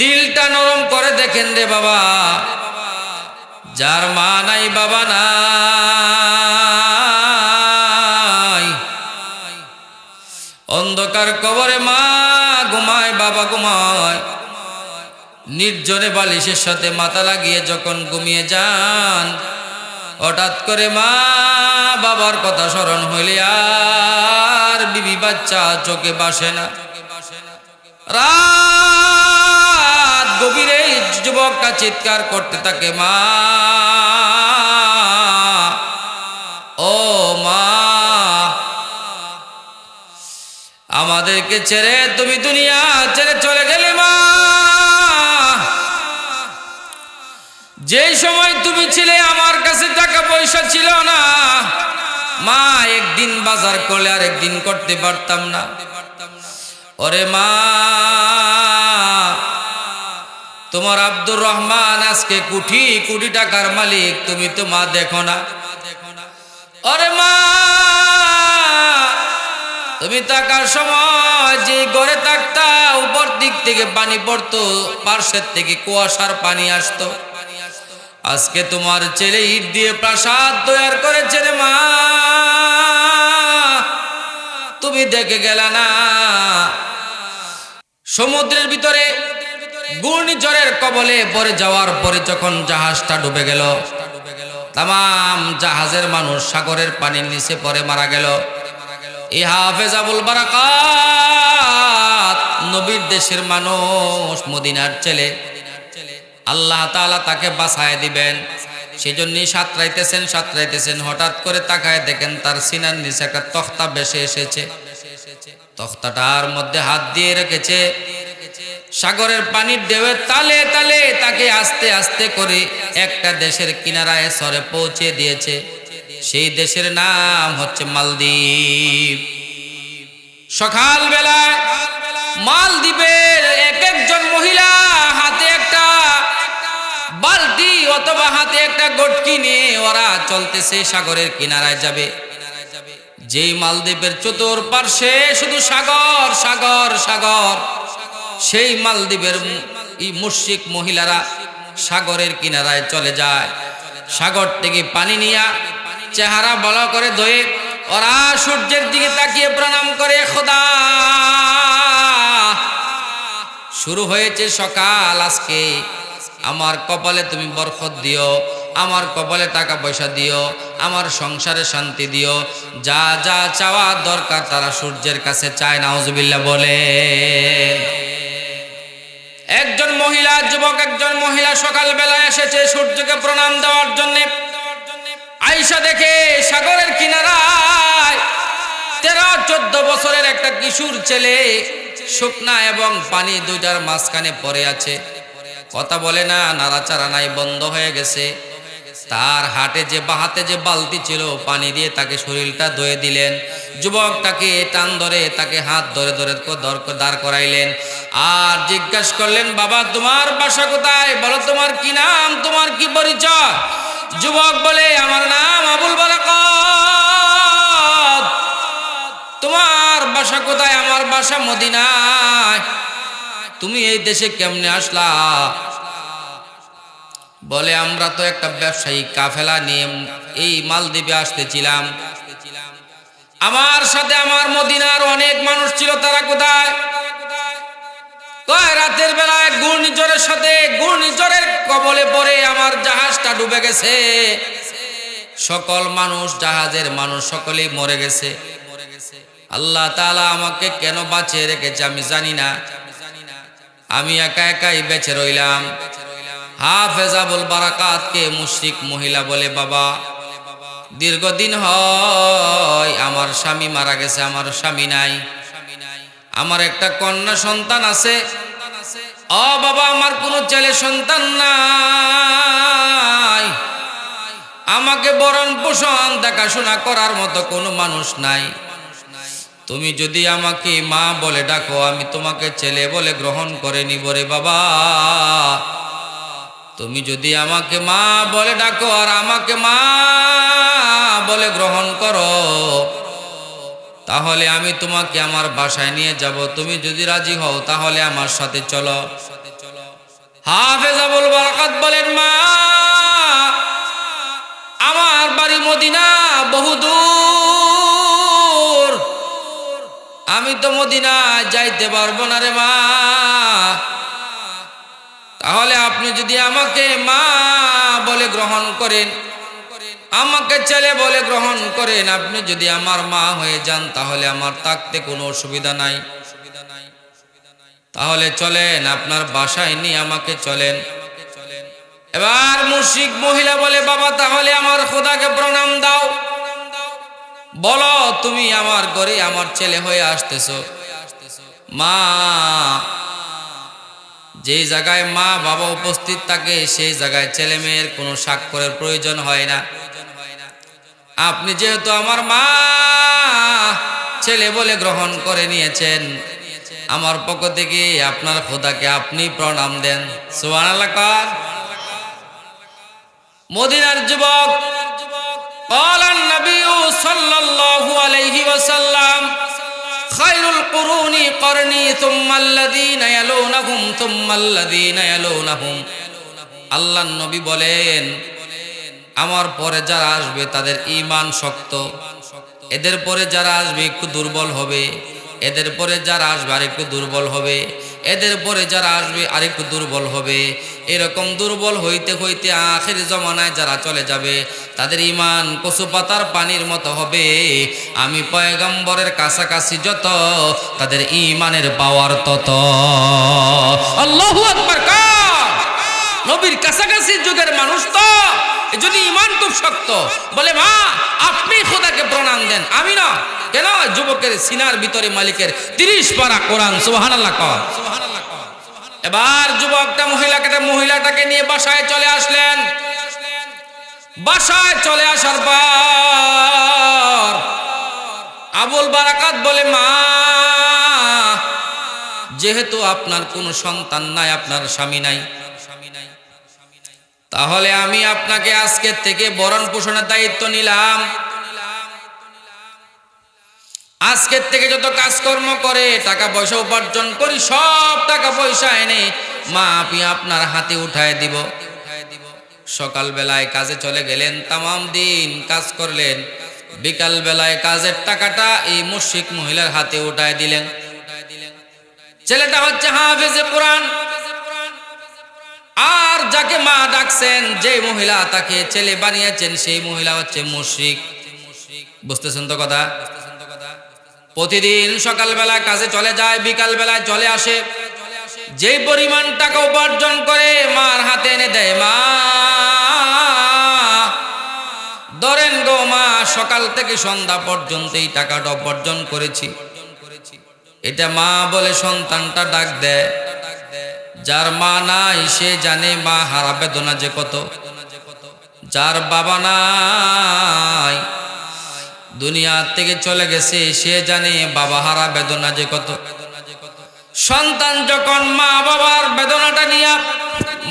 দিলটা নরম করে দেখেন রে বাবা। যার মা নাই, বাবা নাই। অন্ধকার কবরে মা ঘুমায়, বাবা ঘুমায়। নির্জনে বালিশের সাথে মাথা লাগিয়ে যখন ঘুমিয়ে যান, হঠাৎ করে মা বাবার কথা স্মরণ হইলে আর বিবি বাচ্চা চোখে বাসে না। রাত গভীরে যুবকটা চিৎকার করতে থাকে, মা, ও মা, আমাদেরকে ছেড়ে তুমি দুনিয়া ছেড়ে চলে গেলে, মা। যেই সময় তুমি ছিলে, আমার কাছে টাকা পয়সা ছিল না। মা, একদিন বাজার করলে আর একদিন করতে পারতাম না। ওরে মা তোমার আব্দুর রহমান আজকে কোটি কোটি টাকার মালিক, তুমি তো মা দেখো না। অরে মা, তুমি থাকার সময় যে গড়ে থাকতা, উপর দিক থেকে পানি পড়তো, পার্শ্বের থেকে কুয়াশার পানি আসতো। আজকে তোমার ছেলে ইট দিয়ে প্রাসাদ তৈরি করেছে রে মা। তুমি দেখে গেলা না। সমুদ্রের ভিতরে ঘূর্ণিঝড়ের কবলে পরে যাওয়ার পরে যখন জাহাজটা ডুবে গেল তাম জাহাজের মানুষ সাগরের পানির নিচে পরে মারা গেল। নবীর দেশের মানুষ, মদিনার ছেলে। আল্লাহ তাআলা তাকে বাসায় দিবেন। সেই জন্যই সাঁতরাইতেছেন সাঁতরাইতেছেন। হঠাৎ করে তাকায় দেখেন তার সিনার নিচে একটা তখতা বেসে এসেছে। তখতাটার মধ্যে হাত দিয়ে রেখেছে। সাগরের পানির ঢেউয়ের তালে তালে তাকে আস্তে আস্তে করে একটা দেশের কিনারায় সরে পৌঁছে দিয়েছে। সেই দেশের নাম হচ্ছে মালদ্বীপ। সকালবেলায় মালদ্বীপের এক একজন মহিলা হাতে একটা বালতি অথবা হাতে একটা গটকি নিয়ে ওরা চলতেছে সাগরের কিনারায় যাবে। যেই মালদ্বীপের চতুর পার্শ্বে শুধু সাগর সাগর সাগর। সেই মালদ্বীপের এই মুশিক মহিলারা সাগরের কিনারায় চলে যায়। সাগর থেকে পানি নিয়া চেহারা বলা করে ধয়ে ওরা সূর্যের দিকে তাকিয়ে প্রণাম করে, খোদা! শুরু হয়েছে সকাল, আজকে আমার কপালে তুমি বরকত দিও। আমার কপালে টাকা পয়সা দিও, আমার সংসারে শান্তি দিও। যা যা চাওয়া দরকার তারা সূর্যের কাছে চায়, নাউজুবিল্লাহ বলে। একজন মহিলা, যুবক, একজন মহিলা সকালবেলা এসেছে সূর্যকে প্রণাম দেওয়ার জন্য। আইসা দেখে সাগরের কিনারায় তেরো, চোদ্দ বছরের একটা কিশোর ছেলে শুকনা এবং পানি দুইটার মাঝখানে পড়ে আছে। কথা বলে না, নাড়াচাড়া নাই, বন্ধ হয়ে গেছে। তার হাটে যে বাহাতে যে বালতি ছিল, পানি দিয়ে তাকে শরীরটা ধুয়ে দিলেন। যুবক তাকে টান ধরে তাকে হাত ধরে ধরে দাঁড় করাইলেন। আর জিজ্ঞেস করলেন, বাবা, তোমার বাসা কোথায়? বলো, তোমার কি নাম? তোমার কি পরিচয়? যুবক বলে, আমার নাম আবুল বারাকাত। তোমার বাসা কোথায়? আমার বাসা মদিনায়। তুমি এই দেশে কেমনে আসলা? বলে, আমরা তো একটা ব্যবসায়ী, কাফেলা নিয়ে এই মালদ্বীপে আসতেছিলাম। আমার সাথে আমার মদিনার অনেক মানুষ ছিল, তারা কোথায়? রাতের বেলায় ঘূর্ণিঝড়ের সাথে ঘূর্ণিঝড়ের কবলে পড়ে আমার জাহাজটা ডুবে গেছে। সকল মানুষ, জাহাজের মানুষ, সকলেই মরে গেছে। আল্লাহ তাআলা আমাকে কেন বাঁচিয়ে রেখেছে আমি জানি না। আমি একা একাই বেঁচে রইলাম। হাফেজ আবুল বারাকাতকে মুশরিক মহিলা বলে, বাবা, দীর্ঘদিন হয় আমার স্বামী মারা গেছে, আমার স্বামী নাই। আমার একটা কন্যা সন্তান আছে। ও বাবা, আমার কোনো ছেলে সন্তান নাই। আমাকে বরণ পোষণ, দেখাশোনা করার মতো কোনো মানুষ নাই। তুমি যদি আমাকে মা বলে ডাকো, আমি তোমাকে ছেলে বলে গ্রহণ করে নিব রে বাবা। তুমি যদি আমাকে মা বলে ডাকো আর আমাকে মা বলে গ্রহণ করো, তাহলে আমি তোমাকে আমার বাসায় নিয়ে যাব। তুমি যদি রাজি হও, তাহলে আমার সাথে চলো। হাফেজ আবুল বারাকাত বলেন, মা, আমার বাড়ি মদিনা বহুদূর আমি তো মদিনা যাইতে পারব না রে মা। তাহলে আপনি যদি আমাকে মা বলে গ্রহণ করেন, আমাকে ছেলে বলে গ্রহণ করেন, আপনি যদি আমার মা হয়ে যান, তাহলে আমার থাকতে কোনো অসুবিধা নাই। তাহলে চলেন, আপনার বাসায় নিয়ে আমাকে চলেন। এবার মুশিক মহিলা বলে, বাবা, তাহলে আমার খোদাকে প্রণাম দাও। বলো, তুমি আমার ঘরে আমার ছেলে হয়ে আসতেছো। মা যেই জায়গায় মা বাবা উপস্থিত থাকে সেই জায়গায় ছেলে মেয়ের কোনো স্বাক্ষরের প্রয়োজন হয় না আপনি যেহেতু আমার মা ছেলে বলে গ্রহণ করে নিয়েছেন আমার পক্ষ থেকে আপনার খোদাকে আপনি প্রণাম দেন সোহান এলাকার মদিনার যুবক قال النبي صلى الله عليه وسلم খায়রুল কুরুনি করনি তুম্মাল্লাযীনা ইয়ালুনহুম তুম্মাল্লাযীনা ইয়ালুনহুম। আল্লাহ নবী বলেন, আমার পরে যারা আসবে তাদের ইমান শক্ত। এদের পরে যারা আসবে একটু দুর্বল হবে। এদের পরে যারা আসবে আর একটু দুর্বল হবে। এদের পরে যারা আসবে আরেকটু দুর্বল হবে। এরকম দুর্বল হইতে হইতে আখের জমানায় যারা চলে যাবে, তাদের ইমান কচু পাতার পানির মতো হবে। আমি পয়গম্বরের কাছাকাছি যত, তাদের ইমানের পাওয়ার তত। আল্লাহ নবীর কাছাকাছি যুগের মানুষ তো। যদি ইমান খুব শক্ত, বলে, মা, আপনি খোদাকে প্রণাম দেন, আমি না, কেন যুবকের সিনার ভিতরে মালিকের তিরিশ পারা কোরআন সুহান আল্লাহ এবার যুবকটা, মহিলাকে মহিলাটাকে নিয়ে বাসায় চলে আসলেন। বাসায় চলে আসার পর আবুল বারাকাত বলে, মা, যেহেতু আপনার কোনো সন্তান নাই, আপনার স্বামী নাই তাহলে আমি আপনাকে আজকের থেকে বরণ পোষণের দায়িত্ব নিলাম। আজকের থেকে যত কাজকর্ম করে, টাকা পয়সা উপার্জন করি, সব টাকা পয়সা এনে মা আপনি আপনার হাতে উঠায় দিব। সকাল বেলায় কাজে চলে গেলেন, তামাম দিন কাজ করলেন। বিকাল বেলায় কাজের টাকাটা এই মুশিক মহিলার হাতে উঠায় দিলেন। ছেলেটা হচ্ছে হাফেজে কোরআন। আর যাকে মা ডাকছেন যে মহিলা তাকে ছেলে বানিয়েছেন, সেই মহিলা হচ্ছে মুশিক বুঝতেছেন তো কথা? প্রতিদিন সকালবেলা কাজে চলে যায় বিকাল বেলায় চলে আসে। যে পরিমাণ টাকা উপার্জন করে, মার হাতে এনে দেয়, মা, ধরেন গো মা, সকাল থেকে সন্ধ্যা পর্যন্ত এই টাকাটা উপার্জন করেছি। এটা মা বলে সন্তানটা ডাক দেয়। যার মা নাই, সে জানে মা হারা বেদনা যে কত। যার বাবা নাই, দুনিয়া থেকে চলে গেছে, সে জানে বাবা হারা বেদনা যে কত। সন্তান যখন মা বাবার বেদনাটা নিয়ে,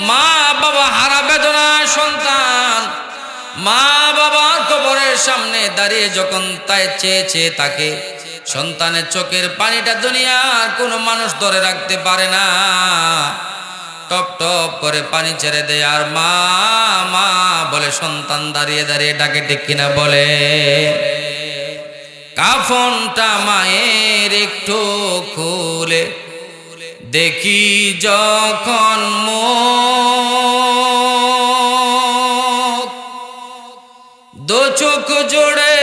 মা বাবা হারা বেদনা, সন্তান মা বাবার কবরের সামনে দাঁড়িয়ে যখন তাই চেয়ে চেয়ে তাকে সন্তানের চোখের পানিটা দুনিয়ার কোনো মানুষ ধরে রাখতে পারে না। টপ টপ করে পানি ছেড়ে দেয়, আর মা মা, বলে সন্তান দাঁড়িয়ে দাঁড়িয়ে ডাকে, ঠিক কিনা? বলে, কাফনটা মায়ের একটু খুলে দেখি যখন দো চোখ জোড়ে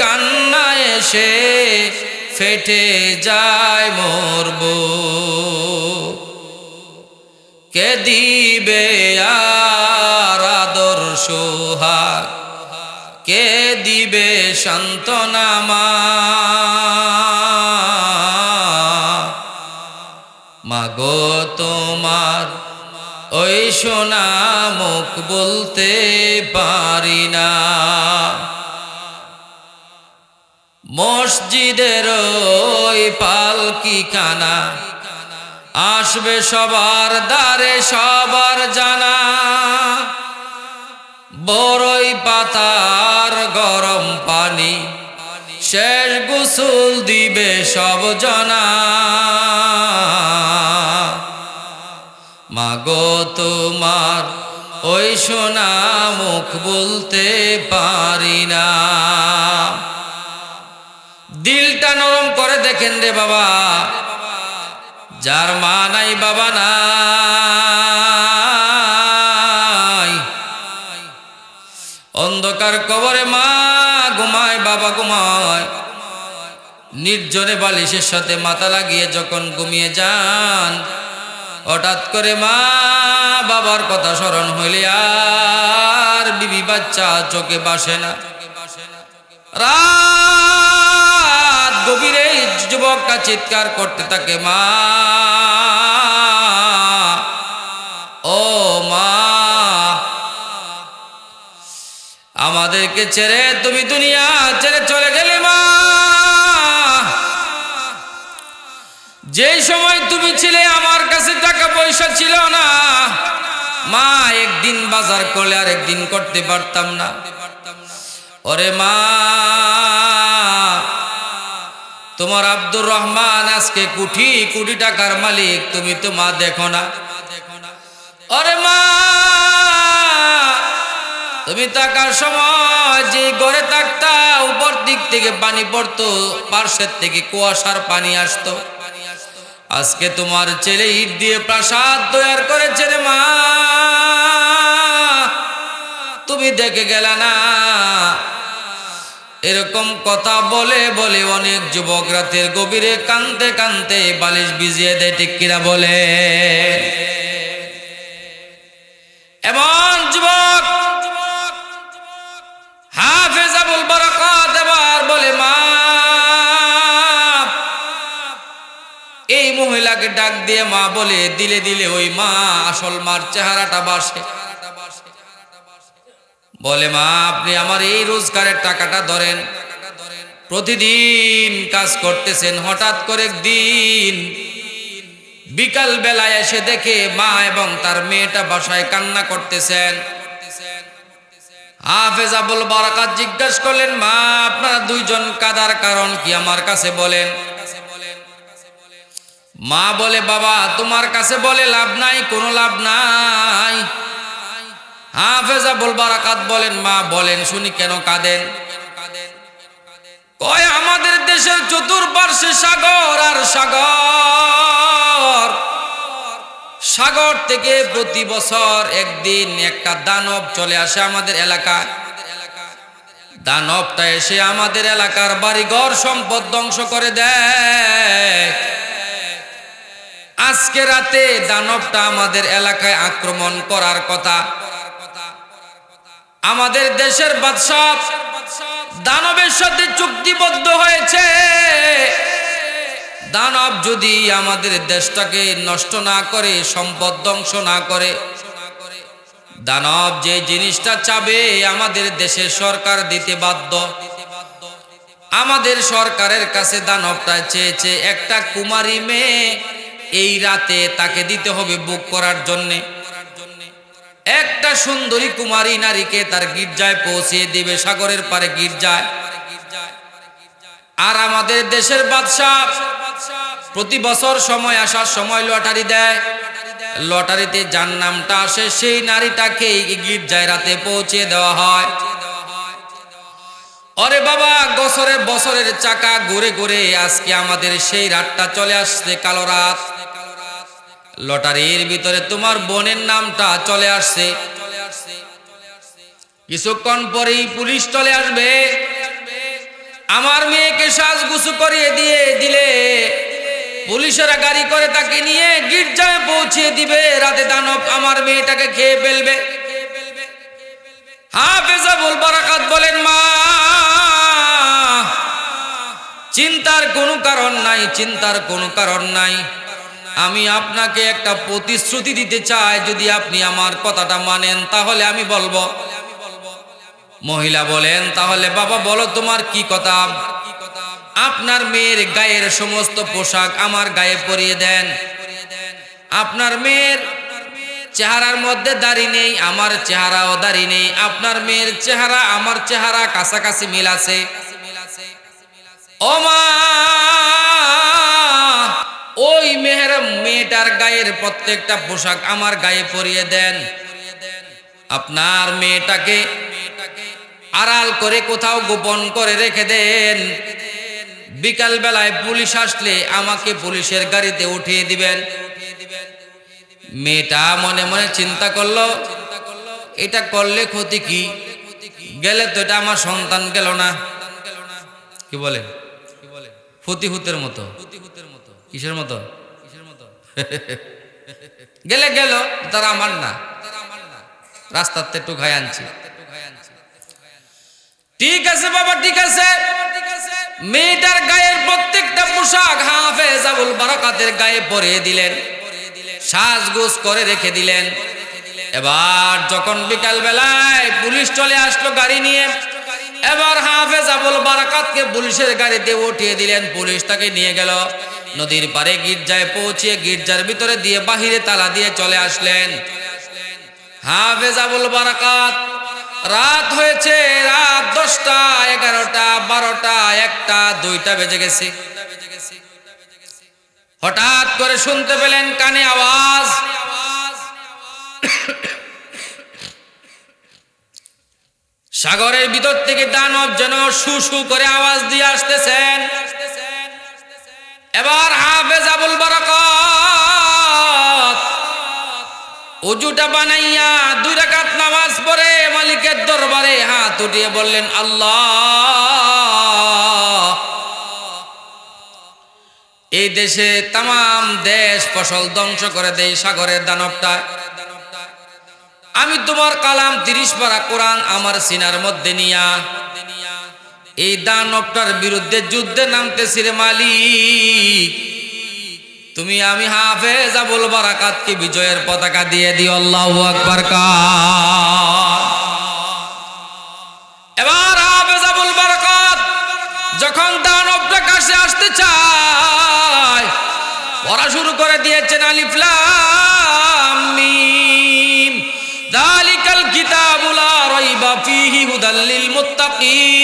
কান্না এসে ফেটে যায় মরব। কে দিবে আর আদর সোহাগ? কে দিবে সান্ত্বনামা মাগো তোমার ওই সোনা মুখ বলতে পারি না। মসজিদের ওই পালকি খানা আসবে সবার দ্বারে সবার জানা। বড়ই পাতার গরম পানি, শেষ গোসল দিবে সব জনা। মাগো তোমার ওই সোনা মুখ বলতে পারি না। দেখেন রে বাবা। যার মা নাই, বাবা নাই। অন্ধকার কবরে মা ঘুমায়, বাবা ঘুমায়। নির্জনে বালিশের সাথে মাথা লাগিয়ে যখন ঘুমিয়ে যান, হঠাৎ করে মা বাবার কথা স্মরণ হইলে আর বিবি বাচ্চা চোখে বাসে না। রাত গভীরে যুবকটা চিৎকার করতে থাকে, মা, ও মা, আমাদেরকে ছেড়ে তুমি দুনিয়া ছেড়ে চলে গেলে, মা। যেই সময় তুমি ছিলে, আমার কাছে টাকা পয়সা ছিল না। মা, একদিন বাজার করলে আর একদিন করতে পারতাম না। ওরে মা তোমার আব্দুর রহমান আজকে কোটি কোটি টাকার মালিক, তুমি তো মা দেখো না। অরে মা, তুমি থাকার সময় যে ঘরে থাকতা, উপর দিক থেকে পানি পড়তো, পার্শ্বের থেকে কুয়াশার পানি আসতো। আজকে তোমার ছেলে ইট দিয়ে প্রাসাদ তৈরি করেছে রে মা। তুমি দেখে গেল না এরকম কথা বলে বলে অনেক যুবক রাতের গভীরে কানতে কানতে বালিশ ভিজিয়ে দেয় টিকিরা বলে? এমন যুবক, হাফেজ বরকত এবার বলে, মা, এই মহিলাকে ডাক দিয়ে মা বলে, দিলে দিলে ওই মা আসল মার চেহারাটা বাসে। বলে, মা, আপনি আমার এই রোজগারের টাকাটা ধরেন। প্রতিদিন কাজ করতেছেন, হঠাৎ করে দিন বিকাল বেলায় এসে দেখে মা এবং তার মেয়েটা বাসায় কান্না করতেছেন। হাফেজ আবুল বারাকাত জিজ্ঞাসা করলেন, মা, আপনারা দুইজন কাদার কারণ কি আমার কাছে বলেন? মা বলে, বাবা, তোমার কাছে বলে লাভ নাই, কোনো লাভ নাই। হাফেজ আবুল বারাকাত বলেন, মা বলেন, শুনি কেন কাঁদেন? কয়, আমাদের দেশের চতুর্পার্শ্বে সাগর আর সাগর। সাগর থেকে প্রতি বছর একদিন একটা দানব চলে আসে আমাদের এলাকায়। দানবটা এসে আমাদের এলাকার বাড়িঘর সম্পদ ধ্বংস করে দেয়। আজকে রাতে দানবটা আমাদের এলাকায় আক্রমণ করার কথা। আমাদের দেশের বাদশাহ দানবের সাথে চুক্তিবদ্ধ হয়েছে। দানব যদি আমাদের দেশটাকে নষ্ট না করে, সম্পদ ধ্বংস না করে, দানব যে জিনিসটা চাবে আমাদের দেশের সরকার দিতে বাধ্য। আমাদের সরকারের কাছে দানবটা চেয়েছে একটা কুমারী মেয়ে, এই রাতে তাকে দিতে হবে বুক করার জন্যে। একটা সুন্দরী কুমারী নারীকে তার গির্জায় পৌঁছে দিবে, সাগরের পারে গির্জায়। আর আমাদের দেশের বাদশাহ প্রতি বছর সময় আসার সময় লটারি দেয়। লটারিতে যার নামটা আসে, সেই নারীটাকে গির্জায় রাতে পৌঁছে দেওয়া হয়। অরে বাবা বছরের বছরের চাকা ঘুরে ঘুরে আজকে আমাদের সেই রাতটা চলে আসছে, কালো রাত। লটারির ভিতরে তোমার বোনের নামটা চলে আসছে। কিছুক্ষণ পরেই পুলিশ চলে আসবে। আমার মেয়েকে সাজগুসু করিয়ে দিয়ে দিলে পুলিশেরা গাড়ি করে তাকে নিয়ে গির্জায় পৌঁছে দিবে। রাতে দানব আমার মেয়েটাকে খেয়ে ফেলবে। হাফেজা বল বারাকাত বলেন, মা, চিন্তার কোনো কারণ নাই, চিন্তার কোনো কারণ নাই। আমি আপনাকে একটা প্রতিশ্রুতি দিতে চাই, যদি আপনি আমার কথাটা মানেন, তাহলে আমি বলব। মহিলা বলেন, তাহলে বাবা বলো তোমার কি কথা? আপনার মেয়ের গায়ের সমস্ত পোশাক আমার গায়ে পরিয়ে দেন। আপনার মেয়ের চেহারার মধ্যে দাড়ি নেই, আমার চেহারাও দাড়ি নেই। আপনার মেয়ের চেহারা, আমার চেহারা কাছাকাছি মিল আছে। ও মা! ওই মেহের মেয়েটার গায়ের প্রত্যেকটা পোশাক আমার গায়ে পরিয়ে দেন। আপনার মেয়েটাকে আড়াল করে কোথাও গোপন করে রেখে দেন। বিকাল বেলায় পুলিশ আসলে আমাকে পুলিশের গাড়িতে উঠিয়ে দিবেন। মেয়েটা মনে মনে চিন্তা করল, এটা করলে ক্ষতি কি? গেলে তো এটা আমার সন্তান গেল না। কি বলে? ফতিহুতের মতো। কিসের মতো? গেলে গেল, তারা আমার না। রাস্তাতে একটু খাই আনছি। ঠিক আছে বাবা, ঠিক আছে। মেয়েটার গায়ের প্রত্যেকটা পোশাক হাফেজ আবুল বারাকাতের গায়ে পরিয়ে দিলেন। সাজগোজ করে রেখে দিলেন। এবার যখন বিকাল বেলায় পুলিশ চলে আসলো গাড়ি নিয়ে, এবার হাফেজ আবুল বারাকাতকে পুলিশের গাড়িতে উঠিয়ে দিলেন। পুলিশ তাকে নিয়ে গেল। নদীর পারে গির্জায় পৌঁছিয়ে গির্জার ভিতরে দিয়ে বাহিরে তালা দিয়ে চলে আসলেন। হাফেজ আবুল বারাকাত, রাত হয়েছে রাত দশটা, এগারোটা, বারোটা, একটা, দুইটা বেজে গেছে। হঠাৎ করে শুনতে পেলেন কানে আওয়াজ। সাগরের ভিতর থেকে দানব যেন সু সু করে আওয়াজ দিয়ে আসতেছেন। এবার হাফেজ আবুল বারাকাত উজুটা বানাইয়া দুই রাকাত নামাজ পড়ে মালিকের দরবারে হাত উঠিয়ে বললেন, আল্লাহ, এই দেশে তাম দেশ ফসল ধ্বংস করে দেয় সাগরের দানবটা। আমি তোমার কালাম তিরিশ পারা কোরআন আমার সিনার মধ্যে নিয়া এই দানবটার বিরুদ্ধে যুদ্ধে নামতেছি রে মালিক। তুমি আমি হাফেজ আবুল বারাকাতকে বিজয়ের পতাকা দিয়ে দিও, আল্লাহ আকবার এবার হাফেজ আবুল বারাকাত যখন দানবটা কাছে আসতে চায়, পড়া শুরু করে দিয়েছেন আলিফ লাম মিম। যালিকাল কিতাবু লা রাইবা ফীহি হুদাল লিল মুত্তাকিন।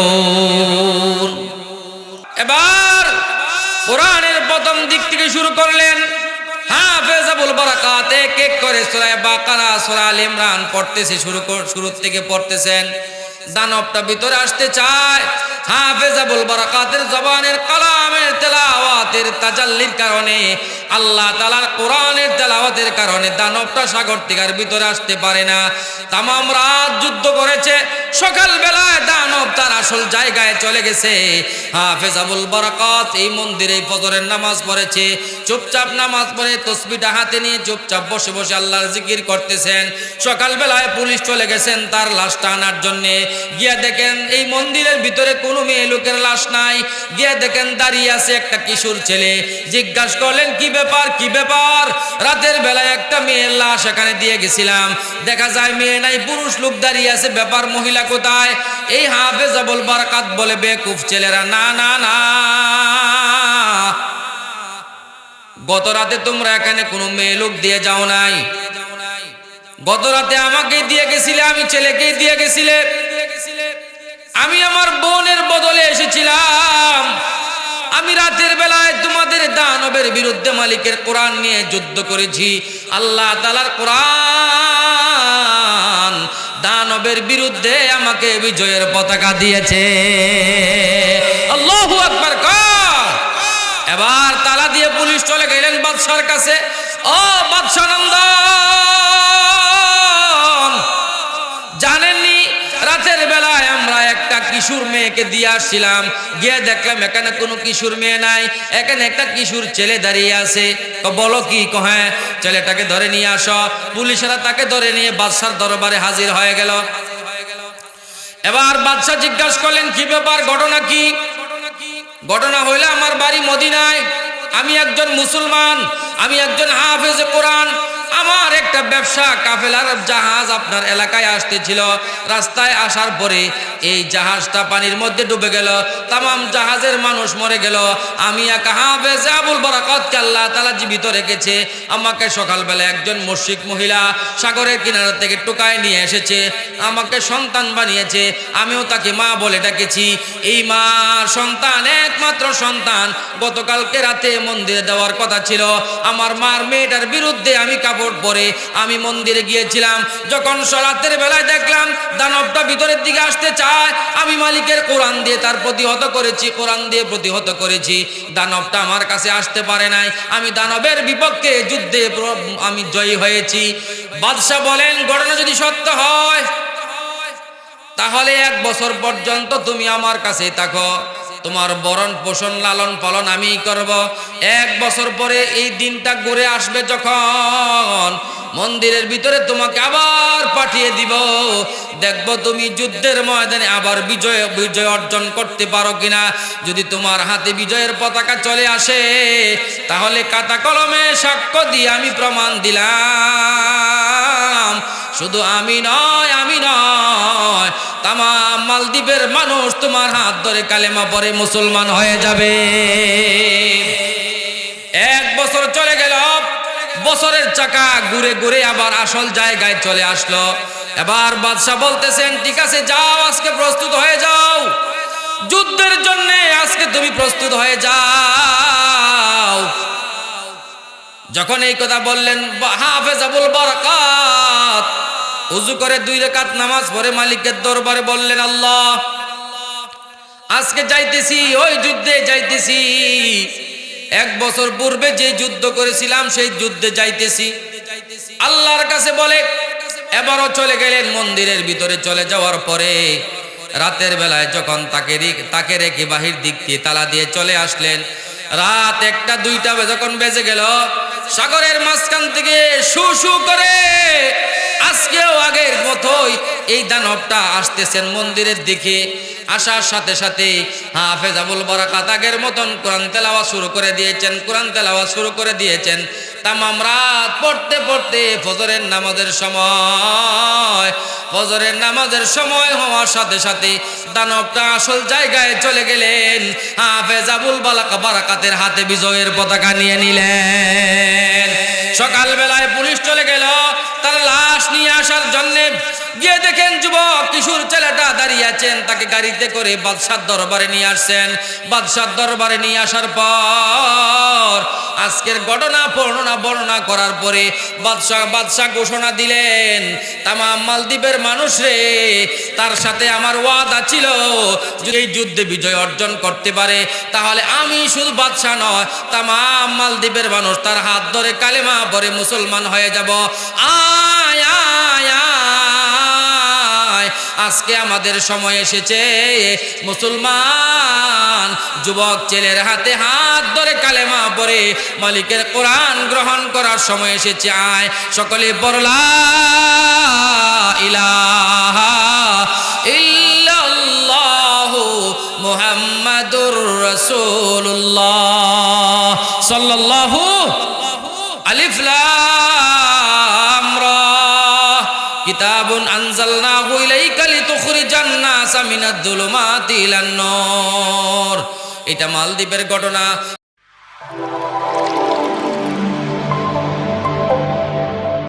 এক এক করে সোরায় বাকারা সোরা আল ইমরান পড়তেছে শুরু শুরুর শুরু থেকে পড়তেছেন। দানবটা ভিতরে আসতে চায়। হাফেজ আবুল বারাকাতের জবানের কালামের তেলাওয়াতের তাজাল্লির কারণে, আল্লাহ তাআলার কোরআনের তেলাওয়াতের কারণে দানবটা সাগর টিকার ভিতরে আসতে পারে না। তামাম রাত যুদ্ধ করেছে সকাল বেলায় দানব তার আসল জায়গায় চলে গেছে। হাফেজ আবুল বারাকাত এই মন্দিরে ফজরের নামাজ পড়েছে, চুপচাপ নামাজ পড়ে তসবিটা হাতে নিয়ে চুপচাপ বসে বসে আল্লাহর জিকির করতেছেন। সকাল বেলায় পুলিশ চলে গেছেন তার লাশটা আনার জন্য। গিয়া দেখেন এই মন্দিরের ভিতরে কোনো মেয়ে লোকের লাশ নাই। গিয়া দেখেন দাঁড়িয়ে আছে একটা কিশোর ছেলে। জিজ্ঞাসা করলেন, কি ব্যাপার কি ব্যাপার? রাতের বেলায় একটা মেয়ের লাশ এখানে দিয়ে গেছিলাম। দেখা যায় মেয়ে নাই, পুরুষ লোক দাঁড়িয়ে আছে, ব্যাপার, মহিলা কোথায়? এই হাফেজ আবুল বারাকাত বলে, বেকুফ ছেলেরা, না না না। গত রাতে তোমরা এখানে কোনো মেয়ে লোক দিয়ে যাও নাই। গত রাতে আমাকে দিয়ে গেছিলে, আমি ছেলেকেই দিয়ে গেছিলে। আমি আমার বোনের বদলে এসেছিলাম। আমি রাতের বেলায় তোমাদের দানবের বিরুদ্ধে মালিকের কোরআন নিয়ে যুদ্ধ করেছি। আল্লাহ তালার কোরআন দানবের বিরুদ্ধে আমাকে বিজয়ের পতাকা দিয়েছে। কর। এবার তালা দিয়ে পুলিশ চলে গেলেন বাদশার কাছে। ও বাদশাহ কিশোর মেয়েকে দিয়ে আসছিলাম। গিয়ে দেখলাম এখানে কোনো কিশোর মেয়ে নাই। এখানে একটা কিশোর ছেলে দাঁড়িয়ে আছে। তো বলো কি? কহে ছেলেটাকে ধরে নিয়ে আসো। পুলিশেরা তাকে ধরে নিয়ে বাদশার দরবারে হাজির হয়ে গেল। এবার বাদশাহ জিজ্ঞাসা করলেন, কি ব্যাপার? ঘটনা কি? ঘটনা হইলে আমার বাড়ি মদিনায়। আমি একজন মুসলমান। আমি একজন হাফেজ কোরআন। আমার একটা ব্যবসা কাফেলার জাহাজ আপনার এলাকায় আসতেছিল। রাস্তায় আসার পরে এই জাহাজটা পানির মধ্যে ডুবে গেল। তামাম জাহাজের মানুষ মরে গেল। আমি তালা জীবিত রেখেছে। আমাকে সকালবেলা একজন মস্যিক মহিলা সাগরের কিনারা থেকে টোকায় নিয়ে এসেছে। আমাকে সন্তান বানিয়েছে। আমিও তাকে মা বলে ডাকেছি। এই মার সন্তান একমাত্র সন্তান। গতকালকে রাতে মন্দিরে দেওয়ার কথা ছিল। আমার মার মেয়েটার বিরুদ্ধে আমি কাপড় পরে আমি মন্দিরে গিয়েছিলাম। যখন সরাতের বেলায় দেখলাম দানবটা ভিতরের দিকে আসতে চায়, আমি মালিকের কোরআন দিয়ে তার প্রতিহত করেছি, কোরআন দিয়ে প্রতিহত করেছি। দানবটা আমার কাছে আসতে পারে নাই। আমি দানবের বিপক্ষে যুদ্ধে আমি জয়ী হয়েছি। বাদশাহ বলেন, ঘটনা যদি সত্য হয়, তাহলে এক বছর পর্যন্ত তুমি আমার কাছে থাকো। তোমার বরণ পোষণ লালন পালন আমি করব। এক বছর পরে এই দিনটা ঘুরে আসবে যখন মন্দিরের ভিতরে তোমাকে আবার পাঠিয়ে দিব। দেখব তুমি যুদ্ধের ময়দানে আবার বিজয় বিজয় অর্জন করতে পারো কিনা। যদি তোমার হাতে বিজয়ের পতাকা চলে আসে, তাহলে কাতা কলমে সাক্ষ্য দিয়ে আমি প্রমাণ দিলাম। শুধু আমি নয় আমি নয়। তামাম মালদ্বীপের মানুষ তোমার হাত ধরে কালেমা পরে মুসলমান হয়ে যাবে। এক বছর চলে গেল, বছরের চাকা ঘুরে ঘুরে আবার আসল জায়গায় চলে আসলো। এবার বাদশাহ বলতেছেন, ঠিক আছে, যাও, আজকে প্রস্তুত হয়ে যাও। যুদ্ধের জন্য আজকে তুমি প্রস্তুত হয়ে যাও। যখন এই কথা বললেন, হাফেজ আবুল বরকাত উজু করে দুই রেখাত নামাজ পড়ে মালিকের দরবারে বললেন, আল্লাহ, আজকে যাইতেছি, ওই যুদ্ধে যাইতেছি। এক বছর পূর্বে যে যুদ্ধ করেছিলাম, সেই যুদ্ধে যাইতেছি। আল্লাহর কাছে বলে, এবারও চলে গেলেন মন্দিরের ভিতরে চলে যাওয়ার পরে। রাতের বেলায় যখন তাকে তাকে রেখে বাহির দিক দিয়ে তালা দিয়ে চলে আসলেন রাত একটা, দুইটা যখন বেজে গেল, সাগরের মাঝখান থেকে শু শু করে, আজকেও আগের মতোই এই দানবটা আসতেছেন মন্দিরের দিকে। আসার সাথে সাথে হাফেজ আবুল বরাকাত আগের মতন কোরআন তেলাওয়া শুরু করে দিয়েছেন, কোরআন তেলাওয়া শুরু করে দিয়েছেন। তামাম রাত পড়তে পড়তে ফজরের নামাজের সময়। ফজরের নামাজের সময় হওয়ার সাথে সাথে দানবটা আসল জায়গায় চলে গেলেন। হাফেজ আবুল বালাকা বারাকাতের হাতে বিজয়ের পতাকা নিয়ে নিলেন। সকালবেলায় পুলিশ চলে গেল তার লাশ নিয়ে আসার জন্যে গিয়ে দেখেন যুবক কিশোর ছেলেটা দাঁড়িয়ে আছেন, তাকে গাড়িতে করে বাদশার দরবারে নিয়ে আসছেন। বাদশার দরবারে নিয়ে আসার পর আজকের ঘটনা, বর্ণনা বর্ণনা করার পরে বাদশাহ বাদশাহ ঘোষণা দিলেন, তামাম মালদ্বীপের মানুষ রে, তার সাথে আমার ওয়াদা ছিল এই যুদ্ধে বিজয় অর্জন করতে পারে। তাহলে আমি শুধু বাদশাহ নয়, তামাম মালদ্বীপের মানুষ তার হাত ধরে কালেমা পরে মুসলমান হয়ে যাব। আয় আজকে আমাদের সময় এসেছে। মুসলমান যুবক ছেলের হাতে হাত ধরে কালেমা পরে মালিকের কোরআন গ্রহণ করার সময় এসেছে। আয়, সকলে বরলা ইলাহা ইল্লাল্লাহু মুহাম্মাদুর রাসূলুল্লাহ। মিনাদ দুলুমাতি ইলান নূর এটা মালদ্বীপের ঘটনা।